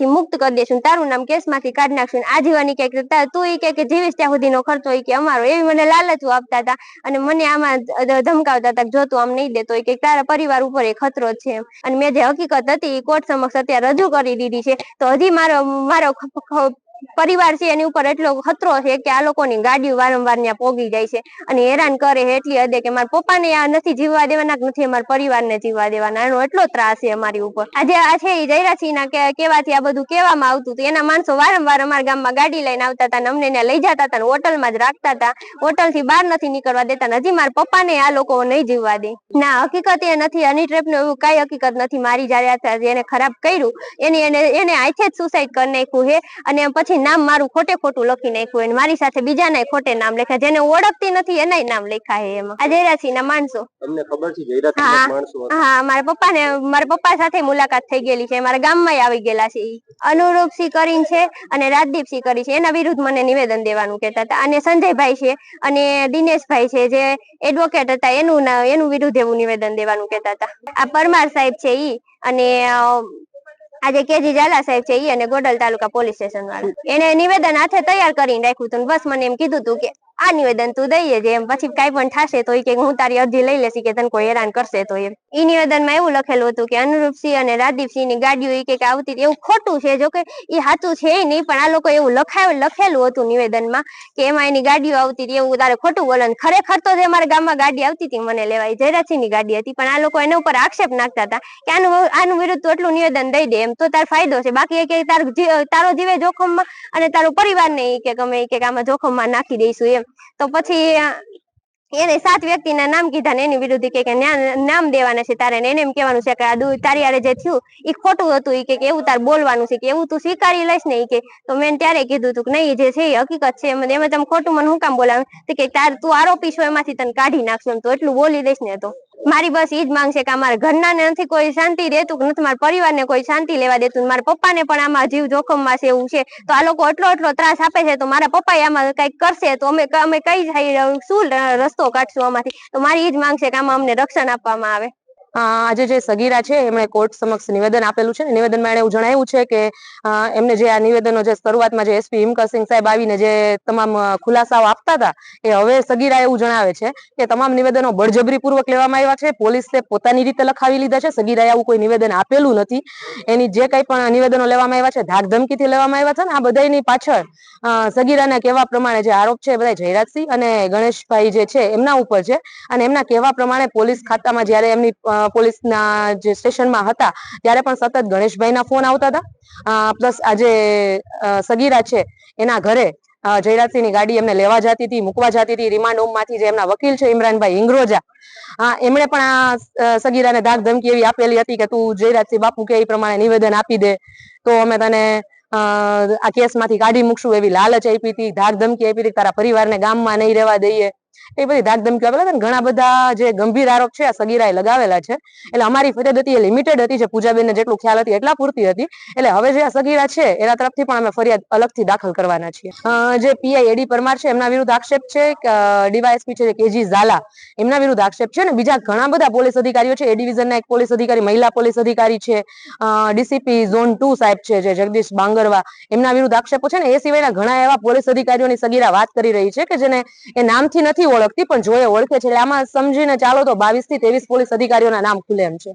આમાંથી મુક્ત કરી દેશું તારું નામ કેસમાંથી કાઢી નાખશું આજીવાની કે તું એ કે જીવીશ ત્યાં સુધીનો ખર્ચો એ કે અમારો. એવી મને લાલચો આપતા હતા અને મને આમાં ધમકાવતા હતા જો તું આમ નહીં દેતો એ કે તારા પરિવાર ઉપર એ ખતરો છે અને મેં જે હકીકત હતી એ કોર્ટ સમક્ષ અત્યારે રજૂ કરી દીધી છે. તો હજી મારો મારો પરિવાર છે, એની ઉપર એટલો ખતરો છે કે આ લોકોની ગાડીઓ વારંવાર ત્યાં પોગી જાય છે અને હેરાન કરે એટલી હદે કે મારા પપ્પાને આ નથી જીવવા દેવાના નથી અમારા પરિવારને જીવવા દેવાના. એનો એટલો ત્રાસ છે અમારી ઉપર. આજે આ છે એ જયરાસિંહના કેવાથી આ બધું કહેવામાં આવતું હતું. એના માણસો વારંવાર અમારા ગામમાં ગાડી લઈને આવતા હતા અમને ત્યાં લઈ જતા હતા હોટલમાં જ રાખતા હતા. હોટલથી બહાર નથી નીકળવા દેતા હજી મારા પપ્પાને આ લોકો નહીં જીવવા દે. ના, હકીકત એ નથી. હની ટ્રેપ એવું કઈ હકીકત નથી. મારી જયારે એને ખરાબ કર્યું, એની એને એને આથે જ સુસાઇડ કરી નાખ્યું છે અને પછી નામ મારું ખોટે ખોટું લખી નાખ્યું અને મારી સાથે બીજાના ખોટે નામ લખ્યા જેને ઓળખતી નથી એના નામ લખ્યા છે એમાં. આ જયરાસિંહ ના માણસો. તમને ખબર છે જયરાજ હા. માણસો હા મારા પપ્પા ને મારા પપ્પા સાથે મુલાકાત થઈ ગયેલી છે મારા ગામમાં આવી ગયેલા છે અનુરૂપ અનુરૂપસિંહ કરીને છે અને રાજદીપસિંહ કરી છે એના વિરુદ્ધ મને નિવેદન દેવાનું કહેતા હતા. અને સંજયભાઈ છે અને દિનેશભાઈ છે જે એડવોકેટ હતા એનું એનું વિરુદ્ધ એવું નિવેદન દેવાનું કહેતા હતા. આ પરમાર સાહેબ છે ઈ અને આજે કેજી ઝાલા સાહેબ છે ઈ અને ગોડલ તાલુકા પોલીસ સ્ટેશન વાળા. એને નિવેદન હાથે તૈયાર કરીને રાખ્યું હતું બસ મને એમ કીધું હતું કે આ નિવેદન તું દઈએ જે એમ. પછી કાંઈ પણ થશે તો કે હું તારી અરજી લઈ લેશી કે તને કોઈ હેરાન કરશે તો એમ. ઈ નિવેદનમાં એવું લખેલું હતું કે અનુરૂપસિંહ અને રાજદીપસિંહની ગાડીઓ એ કે આવતી એવું ખોટું છે જો કે ઈ સાચું છે નહીં, પણ આ લોકો એવું લખાયું લખેલું હતું નિવેદનમાં કે એમાં એની ગાડીઓ આવતી હતી. એવું તારે ખોટું બોલે ખરેખર તો જે મારા ગામમાં ગાડી આવતી હતી મને લેવાય. જયરાજસિંહની ગાડી હતી, પણ આ લોકો એના ઉપર આક્ષેપ નાખતા હતા કે આનું આનું વિરુદ્ધ તું એટલું નિવેદન દઈ દે એમ. તો તાર ફાયદો છે. બાકી એ કે તાર તારો જીવે જોખમમાં અને તારો પરિવાર ને કે ગમે કે આમાં જોખમમાં નાખી દઈશું એમ. તો પછી એને સાત વ્યક્તિના નામ કીધા ને એની વિરુદ્ધ કે નામ દેવાના છે તારે એને એમ કહેવાનું છે કે આ તારી આડે જે થયું એ ખોટું હતું એ કે એવું તાર બોલવાનું છે કે એવું તું સ્વીકારી લઈશ ને એ કે. તો મેં ત્યારે કીધું તું કે નહીં જે છે એ હકીકત છે. એમ, એમાં તમે ખોટું મને હું કામ બોલાવે? તો કે તાર, તું આરોપી છો એમાંથી તને કાઢી નાખશું તો એટલું બોલી દઈશ ને તો. મારી બસ ઈ જ માંગ છે કે અમારા ઘરના ને નથી કોઈ શાંતિ દેતું કે નથી, મારા પરિવારને કોઈ શાંતિ લેવા દેતું મારા પપ્પાને પણ આમાં જીવ જોખમમાં છે એવું છે. તો આ લોકો એટલો એટલો ત્રાસ આપે છે, તો મારા પપ્પા આમાં કંઈક કરશે તો અમે અમે કઈ શું રસ્તો કાઢશું આમાંથી? તો મારી ઈ જ માંગ છે કે આમાં અમને રક્ષણ આપવામાં આવે. આજે જે સગીરા છે, એમણે કોર્ટ સમક્ષ નિવેદન આપેલું છે નિવેદનમાં એણે એવું જણાવ્યું છે કે એમને જે આ નિવેદનો જે શરૂઆતમાં જે એસપી હિમકરસિંહ સાહેબ આવીને જે તમામ ખુલાસાઓ આપતા હતા, એ હવે સગીરા એવું જણાવે છે કે તમામ નિવેદનો બળજબરીપૂર્વક લેવામાં આવ્યા છે, પોલીસે પોતાની રીતે લખાવી લીધા છે, સગીરાએ આવું કોઈ નિવેદન આપેલું નથી. એની જે કંઈ પણ નિવેદનો લેવામાં આવ્યા છે, ધાકધમકીથી લેવામાં આવ્યા છે ને, આ બધાની પાછળ સગીરાના કહેવા પ્રમાણે જે આરોપ છે, એ બધા જયરાજસિંહ અને ગણેશભાઈ જે છે, એમના ઉપર છે. અને એમના કહેવા પ્રમાણે પોલીસ ખાતામાં જ્યારે એમની પોલીસના જે સ્ટેશનમાં હતા, ત્યારે પણ સતત ગણેશભાઈના ફોન આવતા હતા. પ્લસ આજે સગીરા છે, એના ઘરે જયરાજસિંહની ગાડી એમને લેવા જતી હતી, મૂકવા જતી હતી, રિમાન્ડ હોમમાંથી જે એમના વકીલ છે, ઇમરાનભાઈ ઇંગ્રોજા. હા એમણે પણ આ સગીરાને ધાક ધમકી એવી આપેલી હતી કે તું જયરાજસિંહ બાપુ કે એ પ્રમાણે નિવેદન આપી દે. તો અમે તને આ કેસમાંથી કાઢી મૂકશું એવી લાલચ આપી હતી ધાક ધમકી આપી હતી તારા પરિવારને ગામમાં નહીં રહેવા દઈએ. એ બધી ધાક ધમકી આપેલા હતા ઘણા બધા જે ગંભીર આરોપ છે, આ સગીરાએ લગાવેલા છે. એટલે અમારી ફરિયાદ હતી, એ લિમિટેડ હતી, જે પૂજાબેનને જેટલું ખ્યાલ હતી, એટલા પૂરતી હતી. એટલે હવે જે આ સગીરા છે, એના તરફથી પણ અમે ફરિયાદ અલગથી દાખલ કરવાના છીએ. જે પીઆઈ એડી પરમાર છે, એમના વિરુદ્ધ આક્ષેપ છે ડીવાયએસપી છે કેજી ઝાલા, એમના વિરુદ્ધ આક્ષેપ છે ને બીજા ઘણા બધા પોલીસ અધિકારીઓ છે. એ ડિવિઝનના એક પોલીસ અધિકારી, મહિલા પોલીસ અધિકારી છે ડીસીપી ઝોન ટુ સાહેબ છે, જે જગદીશ બાંગરવા, એમના વિરુદ્ધ આક્ષેપો છે ને, એ સિવાયના ઘણા એવા પોલીસ અધિકારીઓની સગીરા વાત કરી રહી છે, કે જેને એ નામથી નથી ઓળખતી પણ જો ઓળખે છે એટલે આમાં સમજીને ચાલો તો બાવીસથી ત્રેવીસ પોલીસ અધિકારીઓના નામ ખુલે એમ છે.